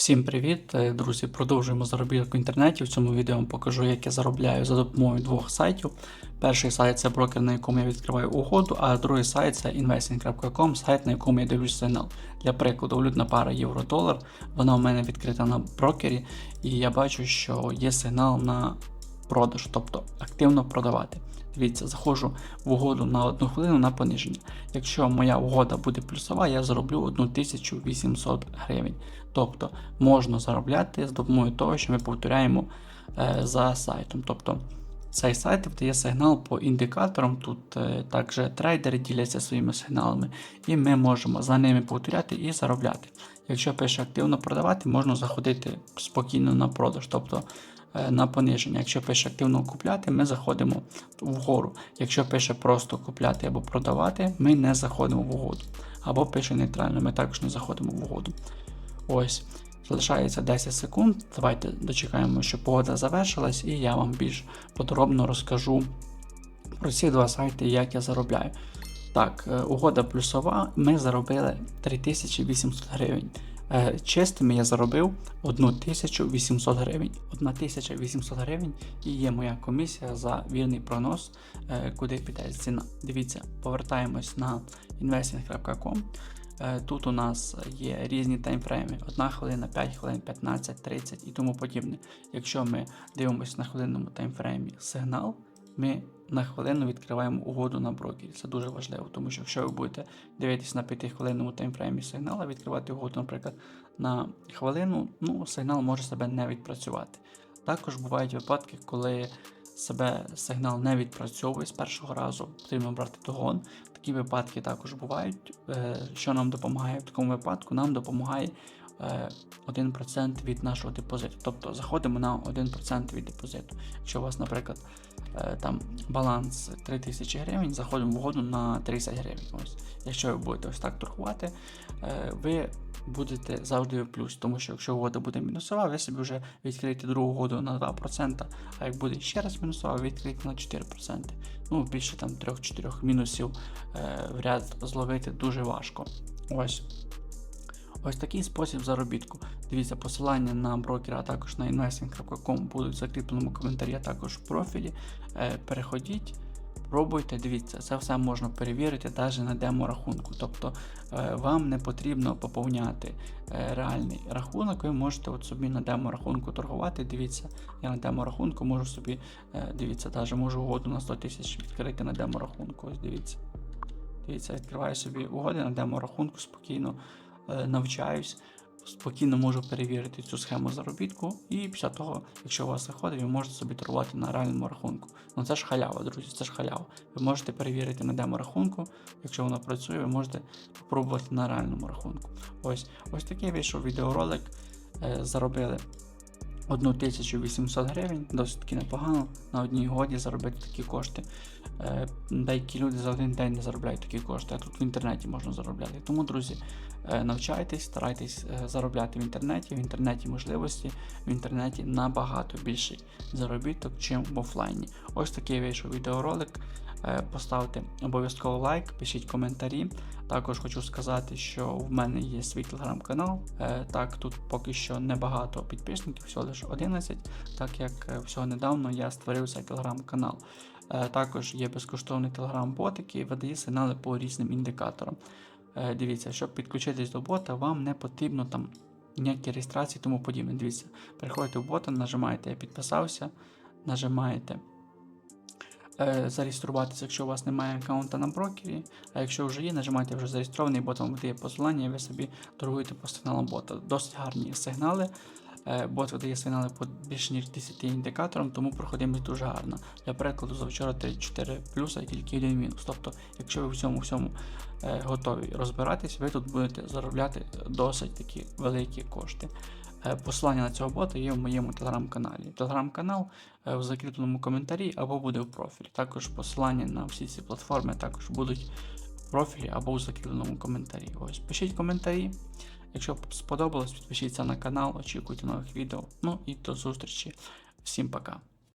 Всім привіт, Е, друзі! Продовжуємо заробіток в інтернеті. В цьому відео вам покажу, як я заробляю за допомогою двох сайтів. Перший сайт це брокер, на якому я відкриваю угоду, а другий сайт це investing.com, сайт, на якому я дивлюсь сигнал. Для прикладу, валютна пара євро-долар. Вона у мене відкрита на брокері, і я бачу, що є сигнал на продаж, тобто активно продавати. Дивіться, заходжу в угоду на одну хвилину на пониження. Якщо моя угода буде плюсова, я зароблю 1800 гривень. Тобто можна заробляти з допомогою того, що ми повторяємо е, за сайтом. Тобто цей сайт видає сигнал по індикаторам. Тут е, також трейдери діляться своїми сигналами, і ми можемо за ними повторяти і заробляти. Якщо пише активно продавати, можна заходити спокійно на продаж. тобто на пониження. Якщо пише активно купляти, ми заходимо вгору. Якщо пише просто купляти або продавати, ми не заходимо в угоду. Або пише нейтрально, ми також не заходимо в угоду. Ось, залишається 10 секунд. Давайте дочекаємо, що погода завершилась, і я вам більш подробно розкажу про ці два сайти, як я заробляю. Так, е, угода плюсова, ми заробили 3800 гривень. Е, Чистими я заробив 1800 гривень. 1800 гривень і є моя комісія за вірний прогноз, е, куди піде ціна. Дивіться, повертаємось на investing.com. Е, Тут у нас є різні таймфрейми: 1 хвилина, 5 хвилин, 15, 30 і тому подібне. Якщо ми дивимося на хвилинному таймфреймі сигнал, ми на хвилину відкриваємо угоду на брокері. Це дуже важливо, тому що якщо ви будете дивитися на 5-хвилинному таймфреймі сигнала, відкривати угоду, наприклад, на хвилину, ну, сигнал може себе не відпрацювати. Також бувають випадки, коли себе сигнал не відпрацьовує з першого разу, потрібно брати догон. Такі випадки також бувають. Е, Що нам допомагає в такому випадку? Нам допомагає 1% від нашого депозиту. Тобто заходимо на 1% від депозиту. Якщо у вас, наприклад, е, там баланс 3000 гривень, заходимо в угоду на 30 гривень. Ось. Якщо ви будете ось так торгувати, е, ви будете завжди в плюс, тому що якщо угода буде мінусова, ви собі вже відкриєте другу угоду на 2%, а як буде ще раз мінусова, ви відкриєте на 4%. Ну, більше там 3-4 мінусів е, в ряд зловити дуже важко. Ось. Ось такий спосіб заробітку. Дивіться, посилання на брокера, а також на investing.com будуть в закріпленому коментарі, а також в профілі. Е, Переходіть, пробуйте, дивіться, це все можна перевірити навіть на демо-рахунку. Тобто е, вам не потрібно поповняти е, реальний рахунок, ви можете от собі на демо-рахунку торгувати. Дивіться, я на демо-рахунку можу собі, дивіться, навіть можу угоду на 100 тисяч відкрити на демо-рахунку. Ось дивіться. Дивіться, відкриваю собі угоди на демо-рахунку спокійно навчаюсь, спокійно можу перевірити цю схему заробітку, і після того, якщо у вас виходить, ви можете собі торгувати на реальному рахунку. Ну це ж халява, друзі, це ж халява. Ви можете перевірити на демо-рахунку, якщо воно працює, ви можете спробувати на реальному рахунку. Ось ось такий вийшов відеоролик. Е, заробили 1800 гривень, досить непогано. На одній годі заробити такі кошти. Е, Деякі люди за один день не заробляють такі кошти, а тут в інтернеті можна заробляти. Тому, друзі, е, навчайтесь, старайтесь е, заробляти в інтернеті, в інтернеті можливості, в інтернеті набагато більший заробіток, чим в офлайні. Ось такий вийшов відеоролик. Е, Поставте обов'язково лайк, пишіть коментарі. Також хочу сказати, що в мене є свій телеграм-канал. Е, Так, тут поки що небагато підписників, всього лише 11, так як е, всього недавно я створив цей телеграм-канал. Також є безкоштовний телеграм-бот, який видає сигнали по різним індикаторам. Дивіться, щоб підключитись до бота, вам не потрібно там ніякі реєстрації тому подібне. Дивіться, переходите в бота, нажимаєте Я підписався, нажимаєте зареєструватися, якщо у вас немає аккаунта на брокері. А якщо вже є, нажимайте вже зареєстрований, бот вам видає посилання, і ви собі торгуєте по сигналам бота. Досить гарні сигнали. Е, Бот видає сигнали по більш ніж 10 індикаторам, тому проходимость дуже гарна. Для прикладу, за вчора 34 плюса і тільки один мінус. Тобто, якщо ви в цьому всьому е, готові розбиратись, ви тут будете заробляти досить такі великі кошти. Е, Посилання на цього бота є в моєму телеграм-каналі. Телеграм-канал е, в закріпленому коментарі або буде в профілі. Також посилання на всі ці платформи також будуть в профілі або в закріпленому коментарі. Ось пишіть коментарі. Якщо сподобалось, підпишіться на канал, очікуйте нових відео. Ну і до зустрічі. Всім пока.